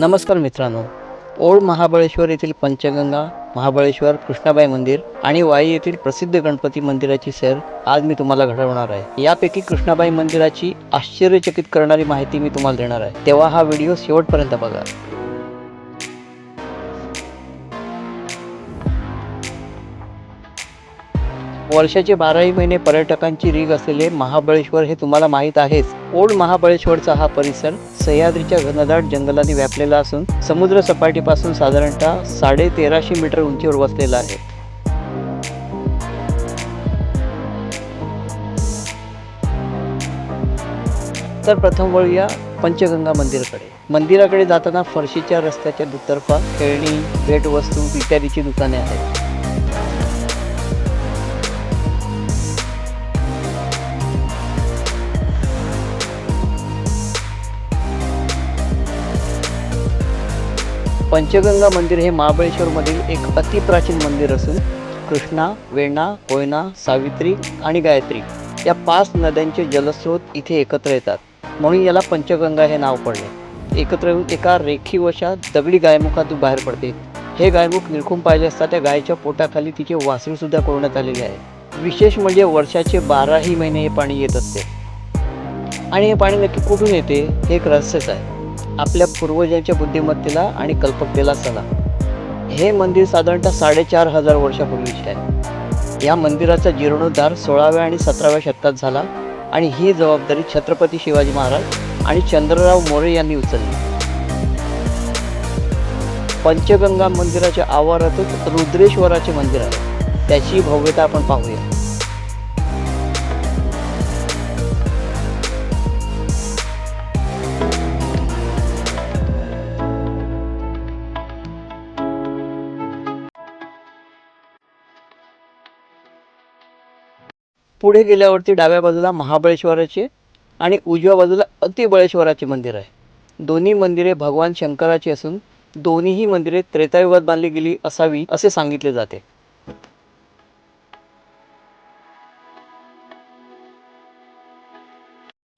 नमस्कार मित्रांनो. ओल्ड महाबळेश्वर येथील पंचगंगा महाबळेश्वर कृष्णाबाई मंदिर आणि वाई येथील प्रसिद्ध गणपती मंदिराची सैर आज मी तुम्हाला घडवणार आहे. यापैकी कृष्णाबाई मंदिराची आश्चर्यचकित करणारी माहिती मी तुम्हाला देणार आहे. तेव्हा हा व्हिडिओ शेवटपर्यंत बघा. वर्षाचे बाराही महिने पर्यटकांची रीग असलेले महाबळेश्वर हे तुम्हाला माहीत आहेच. ओल्ड महाबळेश्वरचा हा परिसर सह्याद्रीच्या घनदाट जंगलाने व्यापलेला असून समुद्र सपाटीपासून साधारणतः साडे तेराशे मीटर उंचीवर वसलेला आहे. तर प्रथम वळूया पंचगंगा मंदिराकडे. मंदिराकडे जाताना फरशीच्या रस्त्याच्या दुतर्फा खेळणी भेटवस्तू इत्यादीची दुकाने आहेत. पंचगंगा मंदिर हे महाबळेश्वरमधील एक अतिप्राचीन मंदिर असून कृष्णा वेणा कोयना सावित्री आणि गायत्री या पाच नद्यांचे जलस्रोत इथे एकत्र येतात. म्हणून याला पंचगंगा हे नाव पडले. एकत्र येऊन एका रेखीवशा दगडी गायमुखातून बाहेर पडते. हे गायमुख निरखून पाहिजे असता त्या गायीच्या पोटाखाली तिचे वासरूसुद्धा कोरण्यात आलेले आहे विशेष म्हणजे वर्षाचे बाराही महिने हे पाणी येत असते. आणि हे पाणी नक्की कुठून येते हे एक रहस्यच आहे. आपल्या पूर्वजांच्या बुद्धिमत्तेला आणि कल्पकतेला चला हे मंदिर साधारणतः साडेचार हजार वर्षापूर्वीचे आहे. या मंदिराचा जीर्णोद्धार सोळाव्या आणि सतराव्या शतकात झाला आणि ही जबाबदारी छत्रपती शिवाजी महाराज आणि चंद्रराव मोरे यांनी उचलली. पंचगंगा मंदिराच्या आवारातच रुद्रेश्वराचे मंदिर आहे. त्याची भव्यता आपण पाहूया. पुढे गेल्यावरती डाव्या बाजूला महाबळेश्वराचे आणि उजव्या बाजूला अतिबळेश्वराचे मंदिर आहे. दोन्ही मंदिरे भगवान शंकराची असून दोन्हीही मंदिरे त्रेतायुगात बांधली गेली असावी असे सांगितले जाते.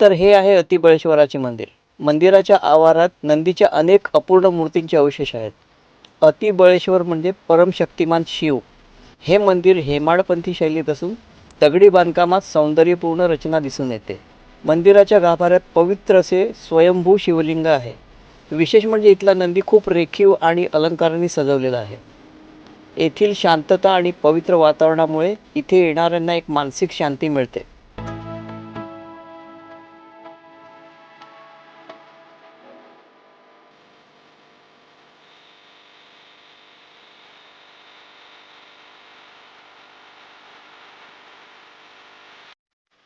तर हे आहे अतिबळेश्वराचे मंदिर. मंदिराच्या आवारात नंदीच्या अनेक अपूर्ण मूर्तींचे अवशेष आहेत. अतिबळेश्वर म्हणजे परमशक्तिमान शिव. हे मंदिर हेमाडपंथी शैलीत असून दगडी बांधकामात सौंदर्यपूर्ण रचना दिसून येते. मंदिराच्या गाभाऱ्यात पवित्र असे स्वयंभू शिवलिंग आहे. विशेष म्हणजे इथला नंदी खूप रेखीव आणि अलंकारांनी सजवलेला आहे. येथील शांतता आणि पवित्र वातावरणामुळे इथे येणाऱ्यांना एक मानसिक शांती मिळते.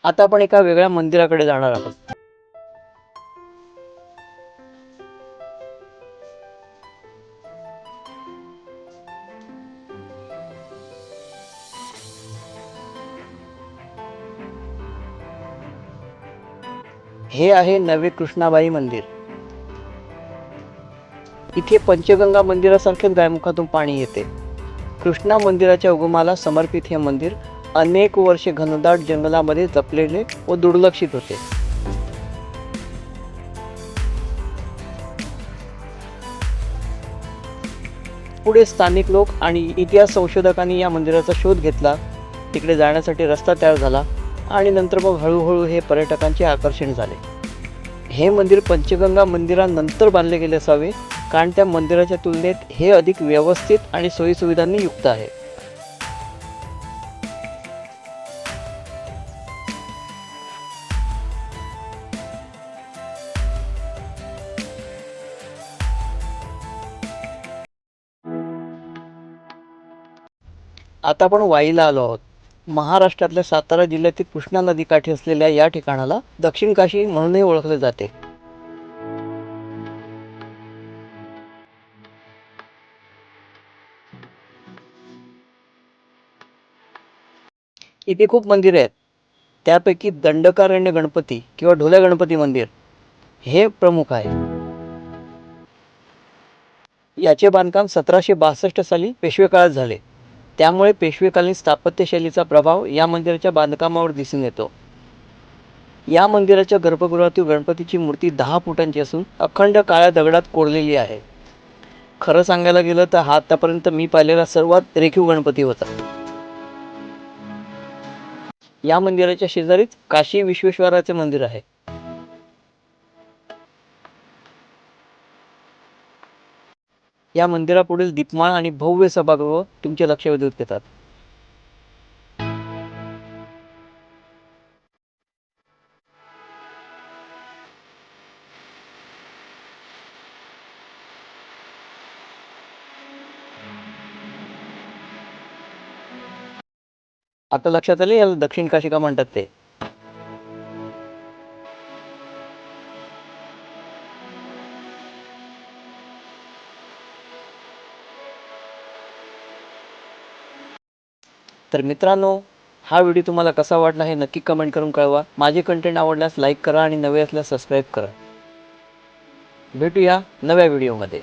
आता आपण एका वेगळ्या मंदिराकडे जाणार आहोत. हे आहे नवे कृष्णाबाई मंदिर. इथे पंचगंगा मंदिरासारखेच गायमुखातून पाणी येते. कृष्णा मंदिराच्या उगमाला समर्पित हे मंदिर अनेक वर्षे घनदाट जंगलामध्ये जपलेले व दुर्लक्षित होते. पुढे स्थानिक लोक आणि इतिहास संशोधकांनी या मंदिराचा शोध घेतला. तिकडे जाण्यासाठी रस्ता तयार झाला आणि नंतर मग हळूहळू हे पर्यटकांचे आकर्षण झाले. हे मंदिर पंचगंगा मंदिरानंतर बांधले गेले असावे कारण त्या मंदिराच्या तुलनेत हे अधिक व्यवस्थित आणि सोयीसुविधांनी युक्त आहे. आता आपण वाईला आलो आहोत. महाराष्ट्रातल्या सातारा जिल्ह्यातील कृष्णा नदीकाठी असलेल्या या ठिकाणाला दक्षिण काशी म्हणूनही ओळखले जाते. इथे खूप मंदिरे आहेत. त्यापैकी दंडकारण्य गणपती किंवा ढोल्या गणपती मंदिर हे प्रमुख आहे. याचे बांधकाम सतराशे बासष्ट साली पेशवे काळात झाले. त्यामुळे पेशवेकालीन स्थापत्यशैलीचा प्रभाव या मंदिराच्या बांधकामावर दिसून येतो. या मंदिराच्या गर्भगृहातील गणपतीची मूर्ती दहा फुटांची असून अखंड काळ्या दगडात कोरलेली आहे. खरं सांगायला गेलं तर हा आतापर्यंत मी पाहिलेला सर्वात रेखीव गणपती होता. या मंदिराच्या शेजारीच काशी विश्वेश्वराचे मंदिर आहे. या मंदिरापुढील दीपमाळ आणि भव्य सभागृह तुमचे लक्ष वेधून घेतात आता लक्षात आले याला दक्षिण काशिका म्हणतात ते. तर मित्रांनो हा व्हिडिओ तुम्हाला कसा वाटला हे नक्की कमेंट करून कळवा. माझे कंटेंट आवडल्यास लाईक करा आणि नवे असल्यास सबस्क्राईब करा. भेटूया नव्या व्हिडिओमध्ये